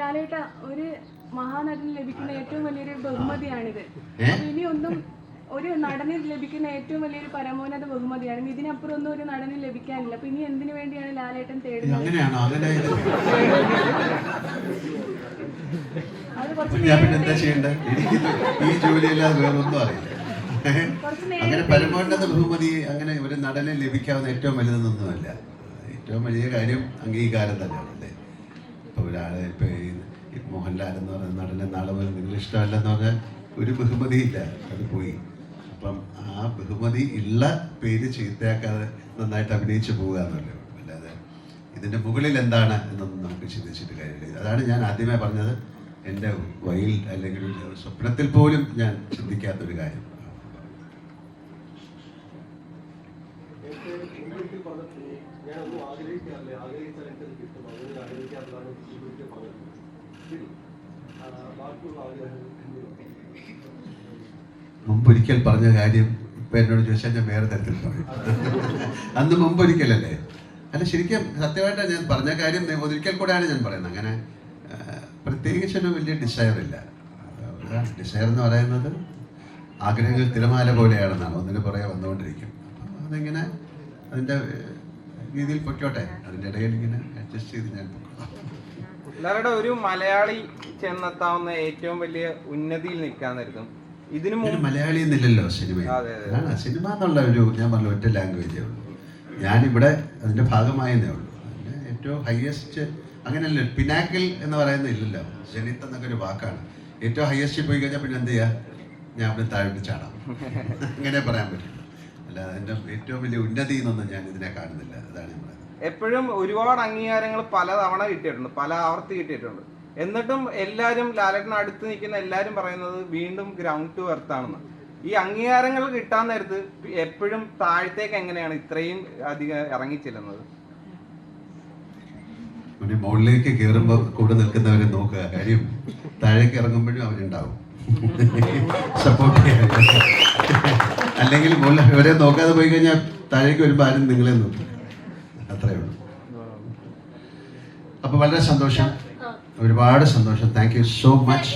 ലാലേട്ട ഒരു മഹാനടന് ലഭിക്കുന്ന ഏറ്റവും വലിയൊരു ബഹുമതിയാണിത്. ഇനി ഒന്നും ഒരു നടന് ലഭിക്കുന്ന ഏറ്റവും വലിയൊരു പരമോന്നത ബഹുമതിയാണ്. ഇതിനപ്പുറം ഒന്നും ഒരു നടന് ലഭിക്കാനില്ല. അപ്പൊ ഇനി എന്തിനു വേണ്ടിയാണ് ലാലേട്ടൻ തേടുന്നത്? അങ്ങനെ അത് കുറച്ച് ഞാൻ പിന്നെ എന്താ ചെയ്യണ്ടേ? എനിക്ക് ഈ ജോലിയല്ലാതെ വേറൊന്നും അറിയില്ല. കുറച്ച് അങ്ങനെ പരമോന്നത ബഹുമതി അങ്ങനെ ഒരു നടനെ ലഭിക്കാവുന്ന ഏറ്റവും വലുതെന്നൊന്നുമല്ല. ഏറ്റവും വലിയ കാര്യം അംഗീകാരം തന്നെയാണ് അല്ലേ ഇപ്പോൾ ഒരാളെ ഇപ്പോൾ ഈ മോഹൻലാൽ എന്ന് പറയുന്ന നടനെ നാളെ മുതൽ നിങ്ങൾ ഇഷ്ടമല്ലെന്ന് പറഞ്ഞാൽ ഒരു ബഹുമതി ഇല്ല. അത് പോയി. അപ്പം ആ ബഹുമതി ഉള്ള പേര് ചീത്തയാക്കാതെ നന്നായിട്ട് അഭിനയിച്ചു പോകുക എന്നല്ലേ. അല്ലാതെ ഇതിന്റെ മുകളിൽ എന്താണ് എന്നൊന്നും നമുക്ക് ചിന്തിച്ചിട്ട് കാര്യമില്ല. അതാണ് ഞാൻ ആദ്യമേ പറഞ്ഞത്. എന്റെ വയിൽ അല്ലെങ്കിൽ സ്വപ്നത്തിൽ പോലും ഞാൻ ചിന്തിക്കാത്തൊരു കാര്യം. ഞാനൊന്നും ആഗ്രഹിക്കാറില്ല. ആഗ്രഹിച്ചാൽ എനിക്കത് കിട്ടും. അങ്ങനെ ആഗ്രഹിക്കാത്തതാണ് ഒരിക്കൽ പറഞ്ഞത് ശരി ആ, ബാക്കിയുള്ള ആഗ്രഹങ്ങൾ എന്തിനാണ്? മുമ്പൊരിക്കൽ പറഞ്ഞ കാര്യം ഇപ്പൊ എന്നോട് ചോദിച്ചാൽ ഞാൻ വേറെ തരത്തിൽ പറയും. അന്ന് മുമ്പൊരിക്കലല്ലേ അല്ല ശരിക്കും സത്യമായിട്ട് ഞാൻ പറഞ്ഞ കാര്യം ഒരിക്കൽ കൂടെയാണ് ഞാൻ പറയുന്നത്. അങ്ങനെ പ്രത്യേകിച്ച് പ്രത്യേകിച്ചൊരു വലിയ ഡിസയർ ഇല്ല. ഡിസയർ എന്ന് പറയുന്നത് ആഗ്രഹങ്ങൾ തിരമാല പോലെയാണെന്നാണ്. ഒന്നിന് പുറകെ വന്നുകൊണ്ടിരിക്കും. അതിങ്ങനെ അതിന്റെ രീതിയിൽ പൊയ്ക്കോട്ടെ. അതിന്റെ ഇടയിൽ ഇങ്ങനെ അഡ്ജസ്റ്റ് ചെയ്ത് ഞാൻ പൊക്കോളാം ലാലയുടെ ഒരു മലയാളി ചെന്നെത്താവുന്ന ഏറ്റവും വലിയ ഉന്നതിയിൽ നിൽക്കാൻ ഇതിനു മുമ്പ് മലയാളി എന്നില്ലല്ലോ സിനിമ. സിനിമ എന്നുള്ള ഒരു ഞാൻ പറഞ്ഞ ഒറ്റ ലാംഗ്വേജേ ഉള്ളൂ. ഞാനിവിടെ അതിന്റെ ഭാഗമായെന്നേ ഉള്ളൂ. അതിന്റെ ഏറ്റവും ഹയസ്റ്റ് അങ്ങനെയല്ല പിനാക്കിൽ എന്ന് പറയുന്നത് ഇല്ലല്ലോ. ജനിത്ത് എന്നൊക്കെ ഒരു വാക്കാണ്. ഏറ്റവും ഹയസ്റ്റ് പോയി കഴിഞ്ഞാൽ പിന്നെ എന്ത് ചെയ്യാ? ഞാൻ അവിടെ താഴോട്ട് ചാടാം. അങ്ങനെ പറയാൻ പറ്റില്ല അല്ല അതിന്റെ ഏറ്റവും വലിയ ഉന്നതി എന്നൊന്നും ഞാൻ ഇതിനെ കാണുന്നില്ല. അതാണ് ഞാൻ പറയുന്നത്. എപ്പോഴും ഒരുപാട് അംഗീകാരങ്ങൾ പലതവണ കിട്ടിയിട്ടുണ്ട് പല ആവർത്തി കിട്ടിയിട്ടുണ്ട്. എന്നിട്ടും എല്ലാവരും ലാലേട്ടൻ അടുത്ത് നിൽക്കുന്ന എല്ലാവരും പറയുന്നത് വീണ്ടും ഗ്രൗണ്ട് ടു എർത്ത് ആണെന്ന്. ഈ അംഗീകാരങ്ങൾ കിട്ടാൻ നേരത്ത് എപ്പോഴും താഴത്തേക്ക് എങ്ങനെയാണ് ഇത്രയും അധികം ഇറങ്ങിച്ചെല്ലുന്നത്? പിന്നെ മുകളിലേക്ക് കയറുമ്പോൾ കൂടെ നിൽക്കുന്നവരെ നോക്കുക. കാര്യം താഴേക്ക് ഇറങ്ങുമ്പോഴും അവരുണ്ടാവും. സപ്പോർട്ട് ചെയ്യാൻ. അല്ലെങ്കിൽ മുകളിൽ ഇവരെ നോക്കാതെ പോയി കഴിഞ്ഞാൽ താഴേക്ക് വരുമ്പോൾ ആരും നിങ്ങളെ നോക്കില്ല. അത്രേ ഉള്ളൂ. അപ്പോൾ വളരെ സന്തോഷം. ഒരുപാട് സന്തോഷം. Thank you so much